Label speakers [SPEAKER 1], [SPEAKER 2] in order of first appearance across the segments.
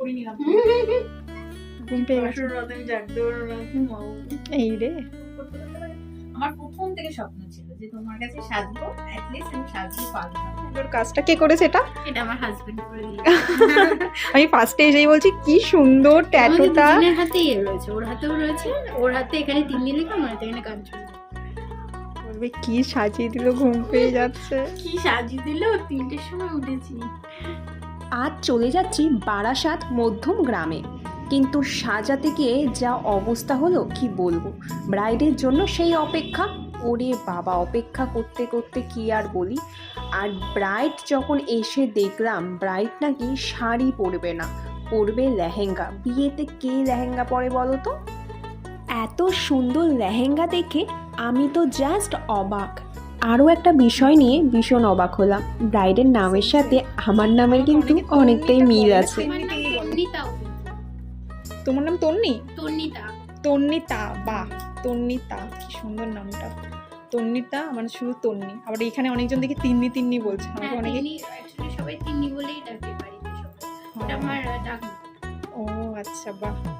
[SPEAKER 1] করে নিলাম
[SPEAKER 2] ঘুম পেয়ে গেছে।
[SPEAKER 1] বাসর রাত আমি জাগতে পারব না ঘুমাবো
[SPEAKER 2] এই রে।
[SPEAKER 1] আমার প্রথম থেকে স্বপ্ন ছিল যে তোমার কাছে সাজবো অ্যাটলিস্ট আমি সাজতে পারব।
[SPEAKER 2] তোর কাজটা কে করেছে এটা?
[SPEAKER 1] এটা আমার হাজবেন্ড করে
[SPEAKER 2] আমি ফার্স্টে এসেই বলছি কি সুন্দর ট্যাটুটা
[SPEAKER 1] দুজনের হাতেই রয়েছে ওর হাতেও রয়েছে ওর হাতে এখানে তিন্নি লেখা আমার এখানে
[SPEAKER 2] বলবে কি সাজিয়ে দিল ঘুম পেয়ে যাচ্ছে।
[SPEAKER 1] কি সাজিয়ে দিল? তিনটের সময় উঠেছি।
[SPEAKER 3] আজ চলে যাচ্ছি বারাসাত মধ্যম গ্রামে। কিন্তু সাজাতে গিয়ে যা অবস্থা হলো, কি বলব? ব্রাইডের জন্য সেই অপেক্ষা। ওরে বাবা, অপেক্ষা করতে করতে কি আর বলি? আর ব্রাইড যখন এসে দেখলাম ব্রাইড নাকি শাড়ি পরবে না, পরবে লেহেঙ্গা। বিয়েতে কে লেহেঙ্গা পরে বলো তো? এত সুন্দর লেহেঙ্গা দেখে আমি তো জাস্ট অবাক। আরও একটা বিষয় নিয়ে ভীষণ অবাক হলাম। ব্রাইডের নামের সাথে আমার নামের কিন্তু অনেকটাই মিল আছে।
[SPEAKER 2] তোমার নাম তন্নি?
[SPEAKER 1] তন্নিতা।
[SPEAKER 2] তন্নিতা বাহ তন্নিতা কি সুন্দর নামটা। তন্নিতা আমার শুধু তন্নি। আবার এখানে অনেকজন দেখি তিন্নি তিন্নি বলছে। আমাকে
[SPEAKER 1] হ্যাঁ
[SPEAKER 2] অনেকে
[SPEAKER 1] সবাই তিন্নি বলেই ডাকে বাড়িতে সবাই। আমার ডাক
[SPEAKER 2] ও আচ্ছা বাহ।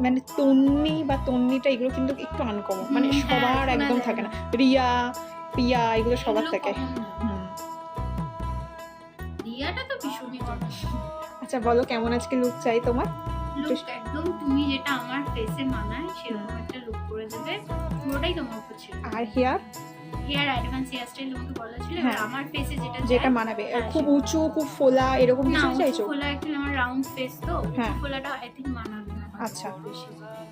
[SPEAKER 2] মানে তন্নি বা তন্নিটা এগুলো কিন্তু একটু আনকমন মানে
[SPEAKER 1] হ্যাঁ,
[SPEAKER 2] সবার একদম থাকে না। রিয়া পিয়া এগুলো সবার থাকে।
[SPEAKER 1] রিয়াটা তো ভীষণই
[SPEAKER 2] আচ্ছা বলো কেমন আজকে লুক চাই তোমার?
[SPEAKER 1] একদম তুমি যেটা আমার ফেসে মানায় সেরকম একটা লুক করে দেবে। পুরোটাই তোমার উপর ছিল।
[SPEAKER 2] আর hair
[SPEAKER 1] hair advance hair style তোমাকে বলা ছিল
[SPEAKER 2] হ্যাঁ।
[SPEAKER 1] আমার ফেসে যেটা
[SPEAKER 2] যেটা মানাবে।
[SPEAKER 1] হ্যাঁ,
[SPEAKER 2] খুব উঁচু খুব ফোলা এরকম কিছু চাইছো?
[SPEAKER 1] খোলা অ্যাকচুয়ালি আমার রাউন্ড ফেস তো। খোলাটা আই থিঙ্ক মানাবে।
[SPEAKER 2] আচ্ছা।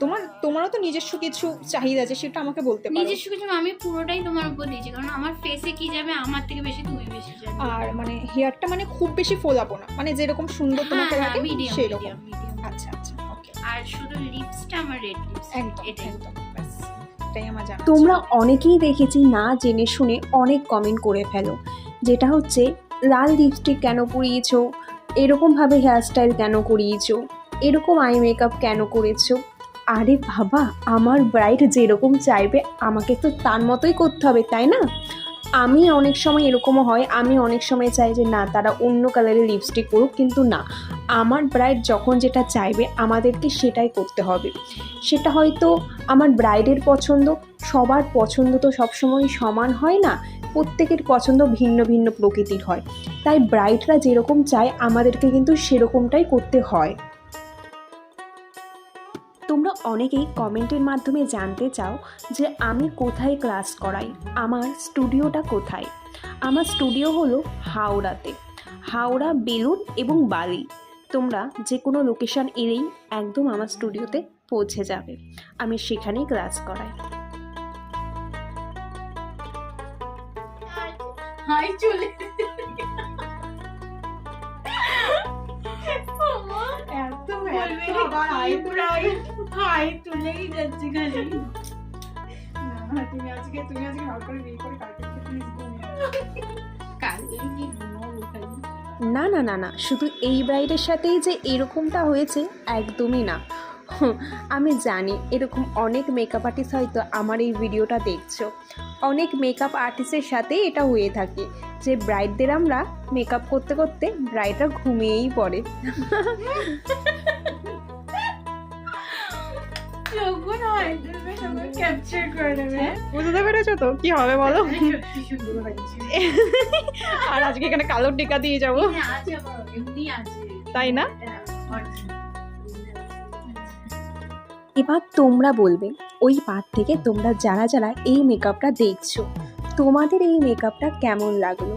[SPEAKER 2] তোমার তোমারও তো নিজস্ব কিছু চাহিদা আছে সেটা আমাকে বলতে পারো।
[SPEAKER 1] নিজস্ব কিছু আমি পুরোটাই তোমার উপর দিয়েছি কারণ আমার ফেসে কি যাবে আমার থেকে বেশি তুমি বেশি যাবে।
[SPEAKER 2] আর মানে হেয়ারটা মানে খুব বেশি ফোলাবো না মানে যেরকম সুন্দর তোমাকে লাগে
[SPEAKER 1] মিডিয়াম
[SPEAKER 2] সেই রকম
[SPEAKER 1] মিডিয়াম মিডিয়াম
[SPEAKER 2] আচ্ছা আচ্ছা ওকে
[SPEAKER 1] আর শুধু লিপসটা আমার রেড লিপস
[SPEAKER 2] একদম একদম
[SPEAKER 3] তোমরা অনেকেই দেখেছি না জেনে শুনে অনেক কমেন্ট করে ফেলো যেটা হচ্ছে লাল লিপস্টিক কেন পরিয়েছো? এরকমভাবে হেয়ারস্টাইল কেন করিয়েছো? এরকম আই মেকআপ কেন করেছ? আরে বাবা, আমার ব্রাইড যেরকম চাইবে, আমাকে তো তার মতোই করতে হবে, তাই না? আমি অনেক সময় এরকমও হয়, আমি অনেক সময় চাই যে না, তারা অন্য কালারের লিপস্টিক করুক কিন্তু না। আমার ব্রাইড যখন যেটা চাইবে, আমাদেরকে সেটাই করতে হবে। সেটা হয়তো আমার ব্রাইডের পছন্দ, সবার পছন্দ তো সবসময় সমান হয় না, প্রত্যেকের পছন্দ ভিন্ন ভিন্ন প্রকৃতির হয়। তাই ব্রাইডরা যেরকম চায়, আমাদেরকে কিন্তু সেরকমটাই করতে হয়। অনেকেই কমেন্টের মাধ্যমে জানতে চাও যে আমি কোথায় ক্লাস করাই, আমার স্টুডিওটা কোথায়? আমার স্টুডিও হলো হাওড়াতে। হাওড়া বেলুন এবং বালি। তোমরা যে কোনো লোকেশন এলেই একদম আমার স্টুডিওতে পৌঁছে যাবে। আমি সেখানেই ক্লাস করাই।
[SPEAKER 1] হাই, চলে। হাই পুরাই হাই তুলেই যাচ্ছে খালি
[SPEAKER 2] না, তুমি আজকে তুমি আজকে ভালো করে বিয়ে করে কালকে প্লিজ
[SPEAKER 1] কালকে কি
[SPEAKER 3] না না না না শুধু এই ব্রাইডের সাথেই যে এরকমটা হয়েছে একদমই না। আমি জানি এরকম অনেক মেকআপ আর্টিস্ট হয়তো আমার এই ভিডিওটা দেখছ। অনেক মেকআপ আর্টিস্টের সাথে এটা হয়ে থাকে যে ব্রাইডদের আমরা মেকআপ করতে করতে ব্রাইডরা ঘুমিয়েই পড়ে।
[SPEAKER 2] বুঝতে পেরেছ তো? কি হবে বলো? আর আজকে এখানে কালো টিকা দিয়ে যাব।
[SPEAKER 1] হ্যাঁ, আছে আমার, এমনি আছে।
[SPEAKER 2] তাই না?
[SPEAKER 1] হ্যাঁ,
[SPEAKER 3] এবার তোমরা বলবে ওই পার থেকে তোমরা যারা যারা এই মেকআপটা দেখছ তোমাদের এই মেকআপটা কেমন লাগল?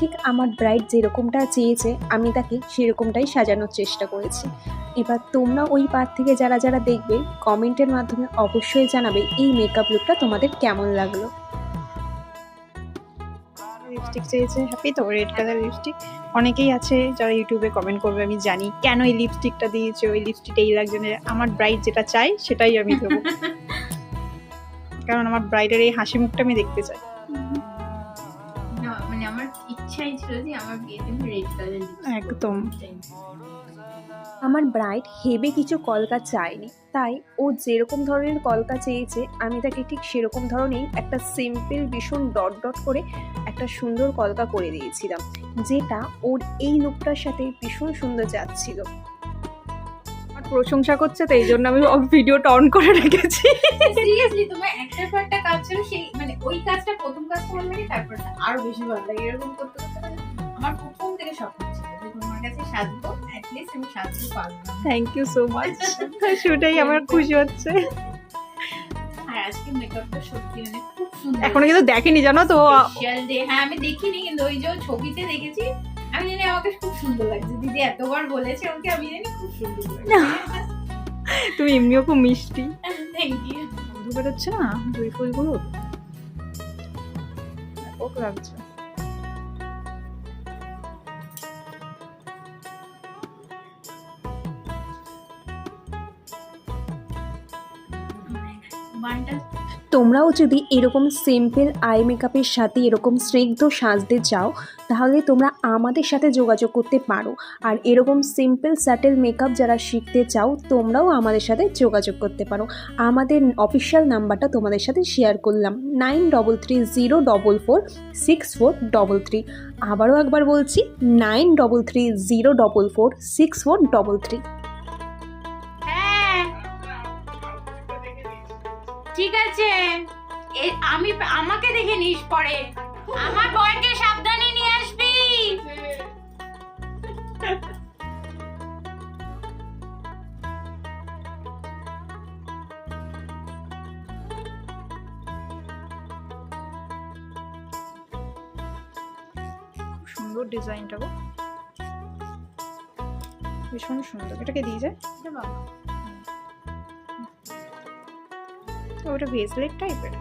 [SPEAKER 3] ঠিক আমার ব্রাইড যেরকমটা চেয়েছে আমি তাকে সেরকমটাই সাজানোর চেষ্টা করেছি। এবার তোমরা ওই পার থেকে যারা যারা দেখবে কমেন্টের মাধ্যমে অবশ্যই জানাবে এই মেকআপ লুকটা তোমাদের কেমন লাগল।
[SPEAKER 2] লিপস্টিক চেয়েছে? হ্যাপি তো? রেড কালার লিপস্টিক অনেকেই আছে যারা ইউটিউবে কমেন্ট করবে আমি জানি কেন এই লিপস্টিকটা দিয়েছে ওই লিপস্টিকটা এই লাগছে না। আমার ব্রাইড যেটা চাই সেটাই আমি দেবো। কারণ আমার ব্রাইডের এই হাসি মুখটা আমি দেখতে চাই।
[SPEAKER 1] আমার ইচ্ছাই যে আমার বিয়েতে আমি রেড কালার
[SPEAKER 2] একদম।
[SPEAKER 3] আমার ব্রাইড হেবে কিছু কলকা চায়নি তাই ও যেরকম ধরনের কলকা চেয়েছে আমি তাকে ঠিক সেরকম ধরনেরই একটা সিম্পল ভীষণ ডট ডট করে একটা সুন্দর কলকা করে দিয়েছিলাম যেটা ওর এই লুকটার সাথে ভীষণ সুন্দর যাচ্ছিল।
[SPEAKER 2] প্রশংসা করছে তো এই জন্য আমি ভিডিওটা অন করে রেখেছি।
[SPEAKER 1] সিরিয়াসলি তোমার একটা কাজ ছিল সেই মানে ওই কাজটা প্রথম ভালো লাগে তারপরটা আরও বেশি ভালো লাগে এরকম করতে আমার প্রথম থেকে স্বপ্ন ছিল যে তোমার কাছে সাজবো অ্যাটলিস্ট আমি সাজতে পারব।
[SPEAKER 2] থ্যাংক ইউ সো মাচ সেটাই আমার খুশি হচ্ছে।
[SPEAKER 1] আর আজকে মেকআপটা সত্যি মানে খুব সুন্দর
[SPEAKER 2] এখনও কিন্তু দেখেনি জানো তো?
[SPEAKER 1] স্পেশাল ডে হ্যাঁ আমি দেখিনি কিন্তু ওই যে ছবিতে দেখেছি আমি জানি আমাকে খুব সুন্দর লাগছে। দিদি এতবার বলেছে ওকে আমি জানি খুব সুন্দর লাগছে।
[SPEAKER 2] তুমি এমনিও খুব মিষ্টি।
[SPEAKER 1] থ্যাংক ইউ
[SPEAKER 2] বেরোচ্ছে না? দুই ফুলগুলো? ব্যাপক লাগছে।
[SPEAKER 3] তোমরাও যদি এরকম সিম্পল আই মেকআপের সাথে এরকম স্নিগ্ধ সাজতে চাও, তাহলে তোমরা আমাদের সাথে যোগাযোগ করতে পারো। আর এরকম সিম্পল স্যাটেল মেকআপ যারা শিখতে চাও, তোমরাও আমাদের সাথে যোগাযোগ করতে পারো। আমাদের অফিসিয়াল নাম্বারটা তোমাদের সাথে শেয়ার করলাম। Nine double three zero double four six four double three আবারও একবার বলছি nine double three zero double four six four double three
[SPEAKER 1] ঠিক আছে। এ আমি আমাকে দেখে নিস পরে। আমার বরকে সাবধানে নিয়ে আসবি।
[SPEAKER 2] সুন্দর ডিজাইনটা গো। ভীষণ সুন্দর। এটাকে দিয়ে যায় তো ওটা ভেসলেট টাইপের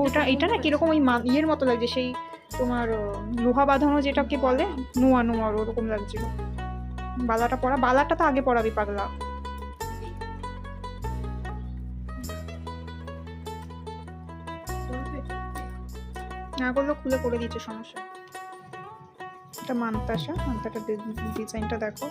[SPEAKER 2] ওটা, এটা না কীরকম ওই ইয়ের মতো লাগছে, সেই তোমার লোহা বাঁধানো যেটাকে বলে, নোয়া নোয়ার ওরকম লাগছিল। বালাটা পরা, বালাটা তো আগে পরাবি পাগলা। না করলেও খুলে করে দিচ্ছে সমস্যা। এটা মান্তাসা মান্তাটা ডিজাইনটা দেখো।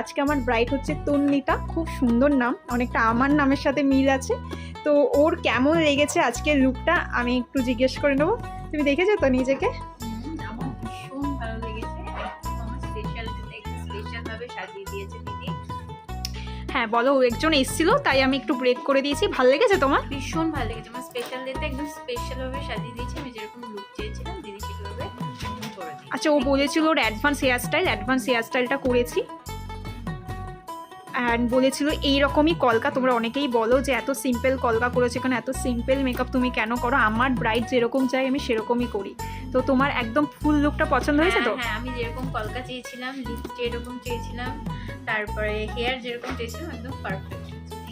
[SPEAKER 2] আজকে আমার ব্রাইট হচ্ছে তন্নিতা। খুব সুন্দর নাম অনেকটা আমার নামের সাথে মিল আছে। তো ওর কেমন লেগেছে আজকের লুকটা আমি একটু জিজ্ঞেস করে নেব। তুমি দেখেছ তো নিজেকে? হ্যাঁ বলো একজন এসেছিল তাই আমি একটু ব্রেক করে দিয়েছি। ভালো লেগেছে তোমার?
[SPEAKER 1] ভীষণ ভালো লেগেছে। আমার স্পেশাল ডেতে একদম স্পেশালভাবে সাজিয়ে দিয়েছে। আমি যেরকম লুক চেয়েছিলাম দিদি সেভাবে
[SPEAKER 2] আচ্ছা ও বলেছিল ওর advance hair style advance hair স্টাইলটা করেছি। অ্যান্ড বলেছিল এই রকমই কলকা তোমরা অনেকেই বলো যে এত সিম্পল কলকা করেছ কেন এত সিম্পল মেকআপ তুমি কেন করো আমার ব্রাইট যেরকম চাই আমি সেরকমই করি। তো তোমার একদম ফুল লুকটা পছন্দ হয়েছে তো?
[SPEAKER 1] হ্যাঁ, হ্যাঁ আমি যেরকম কলকা চেয়েছিলাম লিপস্টিক এরকম চেয়েছিলাম তারপরে হেয়ার যেরকম চেয়েছিলাম একদম perfect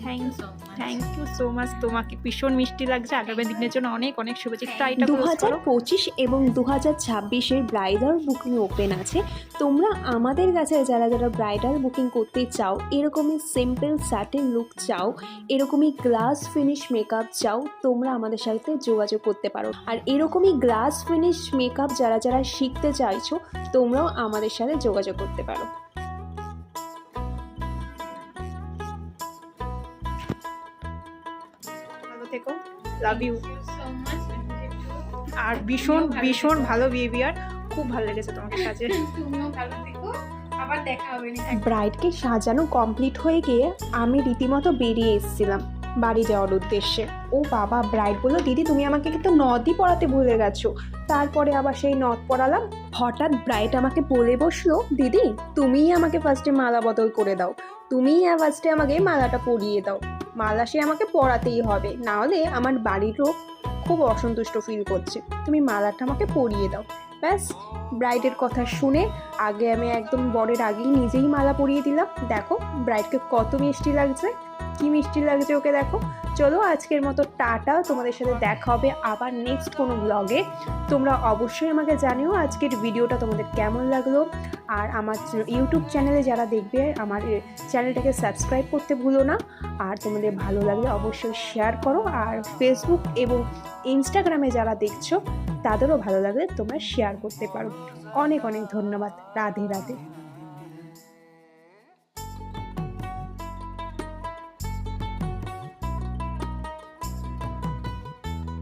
[SPEAKER 1] thank you so much
[SPEAKER 2] thank you so much তোমাকে ভীষণ মিষ্টি লাগছে। আগামী দিনের জন্য অনেক অনেক শুভেচ্ছা। এটা
[SPEAKER 3] দু হাজার পঁচিশ এবং দু হাজার ছাব্বিশের ব্রাইডাল বুকিং ওপেন আছে। তোমরা আমাদের কাছে যারা যারা ব্রাইডাল বুকিং করতে চাও এরকমই সিম্পল স্যাটেন লুক চাও এরকমই গ্লাস ফিনিশ মেকআপ চাও তোমরা আমাদের সাথে যোগাযোগ করতে পারো। আর এরকমই গ্লাস ফিনিশ মেকআপ যারা যারা শিখতে চাইছো তোমরাও আমাদের সাথে যোগাযোগ করতে পারো।
[SPEAKER 2] থেকো লাভ ইউ. আর ভীষণ ভীষণ ভালো বিহেভিয়ার খুব ভালো লেগেছে তোমাকে কাজে
[SPEAKER 1] তুমিও ভালো থেকো। আবার দেখা হবে
[SPEAKER 3] ব্রাইডকে সাজানো কমপ্লিট হয়ে গিয়ে আমি রীতিমতো বেরিয়ে এসেছিলাম বাড়ি যাওয়ার উদ্দেশ্যে। ও বাবা ব্রাইড বলল, দিদি, তুমি আমাকে কিন্তু নদই পড়াতে ভুলে গেছো। তারপরে আবার সেই নদ পড়ালাম। হঠাৎ ব্রাইড আমাকে বলে বসল, দিদি, তুমিই আমাকে ফার্স্টে মালা বদল করে দাও। তুমিই ফার্স্টে আমাকে মালাটা পরিয়ে দাও। মালা সে আমাকে পড়াতেই হবে। না হলে আমার বাড়ির লোক খুব অসন্তুষ্ট ফিল করছে। তুমি মালাটা আমাকে পরিয়ে দাও। ব্যাস ব্রাইডের কথা শুনে আগে আমি একদম বরের আগেই নিজেই মালা পরিয়ে দিলাম। দেখো ব্রাইডকে কত মিষ্টি লাগছে। কি মিষ্টি লাগছে ওকে দেখো। চলো আজকের মতো টাটা, তোমাদের সাথে দেখা হবে আবার নেক্সট কোনো ব্লগে তোমরা অবশ্যই আমাকে জানিও আজকের ভিডিওটা তোমাদের কেমন লাগল। আর আমার ইউটিউব চ্যানেলে যারা দেখবে, আমার চ্যানেলটাকে সাবস্ক্রাইব করতে ভুলো না। আর তোমাদের ভালো লাগলে অবশ্যই শেয়ার করো। আর ফেসবুক এবং ইনস্টাগ্রামে যারা দেখছ, তাদেরও ভালো লাগলে তোমরা শেয়ার করতে পারো। অনেক অনেক ধন্যবাদ। রাধে রাধে।